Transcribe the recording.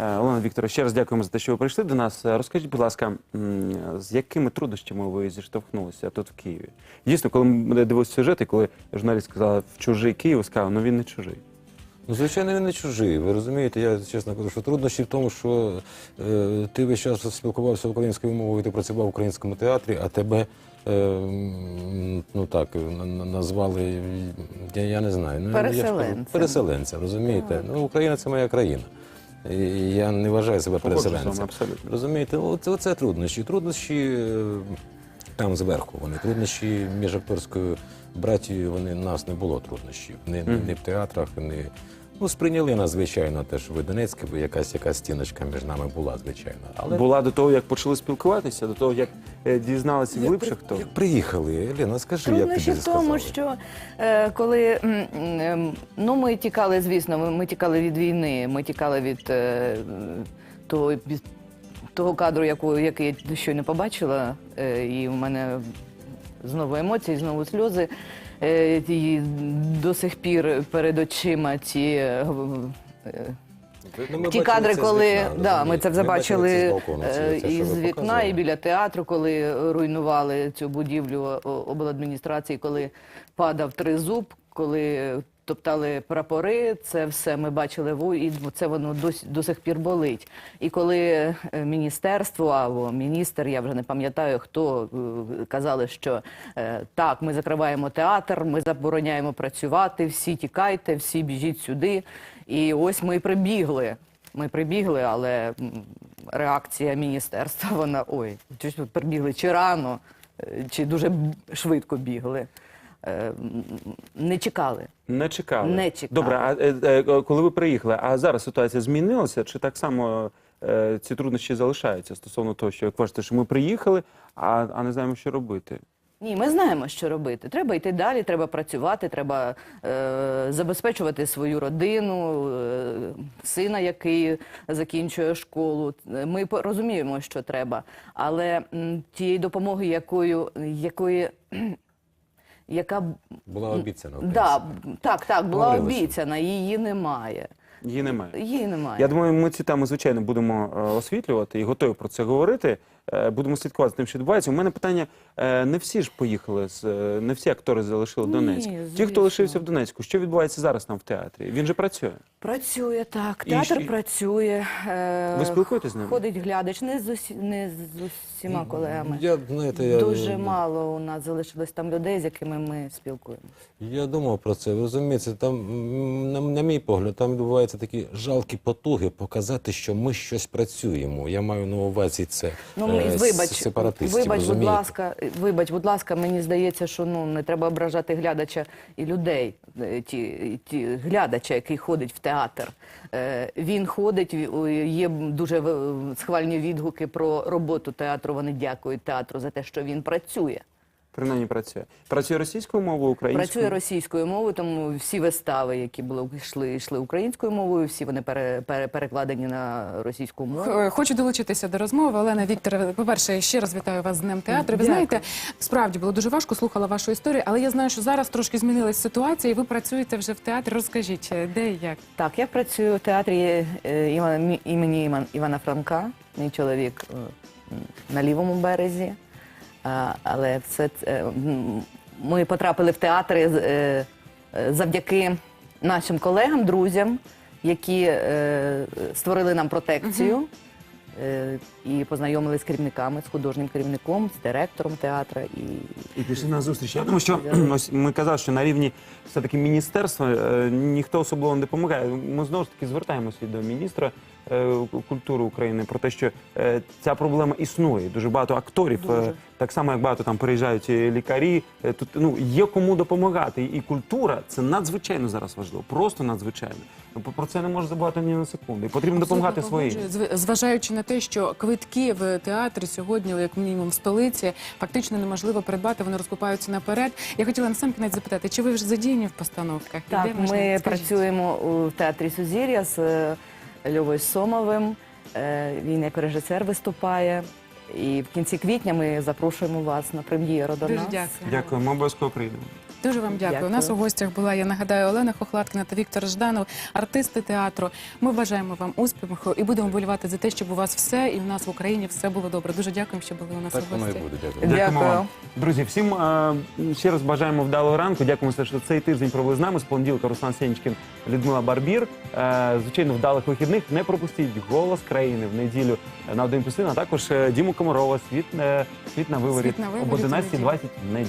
Е, Олена Вікторовна, ще раз дякуємо за те, що ви прийшли до нас. Е, Розкажіть, будь ласка, з якими труднощами ви зіштовхнулися тут в Києві? Дійсно, коли ми дивилися сюжет, і коли журналіст сказала в чужий Київ, сказав, ну він не чужий. Ну, звичайно, він не чужий. Ви розумієте, я чесно кажу, що труднощі в тому, що е, ти весь час спілкувався українською мовою, ти працював в українському театрі, а тебе е, ну так на- на- назвали, я, я не знаю. Ну, я Переселенцем. переселенцем, розумієте? Ну, Україна це моя країна. Я не вважаю себе переселенцем. Розумієте, оце, оце труднощі. Труднощі е, там зверху. Вони труднощі між акторською братією. Вони нас не було труднощів. Ні, ні, ні в театрах, ні. Ну, сприйняли нас, звичайно, теж ви Донецьке, бо якась якась стіночка між нами була, звичайно. Але Була до того, як почали спілкуватися, до того, як е, дізналися як, глибше при- хто. як приїхали, Еліна, скажи, як Труднощі тобі в тому, сказали? що е, коли м, м, ну ми тікали, звісно, ми, ми тікали від війни, ми тікали від е, того, від того кадру, яку, який я щойно побачила, е, і в мене знову емоції, знову сльози. Е, до сих пір перед очима ті. е, е, Ну, ми Ті кадри, коли вікна, да, ми це вже Ми бачили із вікна показали. і біля театру, коли руйнували цю будівлю обладміністрації, коли падав тризуб, коли топтали прапори. Це все ми бачили і це воно до, до сих пір болить. І коли е, міністерство або міністр, я вже не пам'ятаю хто е, казали, що е, так, ми закриваємо театр, ми забороняємо працювати, всі тікайте, всі біжіть сюди. І ось ми прибігли. Ми прибігли, але реакція міністерства, вона ой, прибігли чи рано, чи дуже швидко бігли. Е, Не чекали. Не чекали. Не чекали. Добре, а е, е, коли ви приїхали, а зараз ситуація змінилася? Чи так само е, ці труднощі залишаються стосовно того, що як кажете, що ми приїхали, а, а не знаємо, що робити? Ні, ми знаємо, що робити. Треба йти далі, треба працювати, треба е, забезпечувати свою родину, е, сина, який закінчує школу. Ми розуміємо, що треба, але м, тієї допомоги, якою, якої, яка Була обіцяна. да, так, так, була обіцяна, її немає. Її немає. Її немає. Я думаю, ми ці теми звичайно будемо е, освітлювати і готові про це говорити. Е, Будемо слідкувати за тим, що відбувається. У мене питання: е, не всі ж поїхали з не всі актори залишили Ні, Донецьк. Ті, хто лишився в Донецьку, що відбувається зараз там в театрі? Він же працює. Працює так, театр ще- працює. Ви спілкуєтесь з ними? Ходить глядач, не з, усі, не з усіма колегами. Я, знаєте, я, Дуже мало у нас залишилось там людей, з якими ми спілкуємося. Я думав про це. Ви розумієте, там, на, на мій погляд, там відбуваються такі жалкі потуги показати, що ми щось працюємо. Я маю на увазі це Ну, е, ми- с- вибач, сепаратистів. вибач, будь ласка, вибач, будь ласка, мені здається, що ну не треба ображати глядача і людей. е, Ті, ті глядача, який ходить в театр. Е, Він ходить, є дуже схвальні відгуки про роботу театру. Вони дякують театру за те, що він працює. Принаймні працює. Працює російською мовою, українською. Працює російською мовою, тому всі вистави, які були йшли, йшли українською мовою, всі вони пере, пере, перекладені на російську мову. Хочу долучитися до розмови. Олена Вікторовна, по-перше, ще раз вітаю вас з Днем театру. Ви Дякую. знаєте, справді було дуже важко, слухала вашу історію, але я знаю, що зараз трошки змінилась ситуація, і ви працюєте вже в театрі. Розкажіть, е, де і як? Так, я працюю в театрі е, Івана, мі- імені Іван- Івана Франка. Мій чоловік е, на лівому березі. Але все це, ми потрапили в театри е, е, завдяки нашим колегам, друзям, які е, створили нам протекцію. Е, І познайомилися з керівниками, з художнім керівником, з директором театру. І І пішли на зустріч. Я думаю, що ось ми казали, що на рівні все-таки міністерства е, ніхто особливо не допомагає. Ми знову ж таки звертаємося до міністра е, культури України про те, що ця проблема існує. Дуже багато акторів, Дуже. так само як багато там переїжджають лікарі. Тут ну є кому допомагати. І культура це надзвичайно зараз важливо, просто надзвичайно. Про це не можна забувати ні на секунду. І потрібно допомагати своїм. Зважаючи на те, що квитки в театрі сьогодні, як мінімум в столиці, фактично неможливо придбати, вони розкупаються наперед. Я хотіла насамкінець запитати, чи ви вже задіяні в постановках? Так, можна- ми працюємо у театрі Сузір'я з е, Льовою Сомовим. Е, Він як режисер виступає. І в кінці квітня ми запрошуємо вас на прем'єру до Дуже дякую. Дякую, ми обов'язково прийдемо. Дуже вам дякую. Дякую. У нас у гостях була, я нагадаю, Олена Хохлаткіна та Віктор Жданов, артисти театру. Ми бажаємо вам успіху і будемо болювати за те, щоб у вас все і в нас в Україні все було добре. Дуже дякуємо, що були у нас Так у воно і гості. буде. Дякую. Дякуємо Дякую. вам. Друзі, всім е, ще раз бажаємо вдалого ранку. Дякуємо, за що цей тиждень провели з нами. З понеділка Руслан Сенчкін, Людмила Барбір. Е, звичайно, вдалих вихідних. Не пропустіть голос країни в неділю на 1 плюс 1, а також е, Діму Комарова, світ, е, світ на виворі «Світ на виворі» об 11.20 в неділю.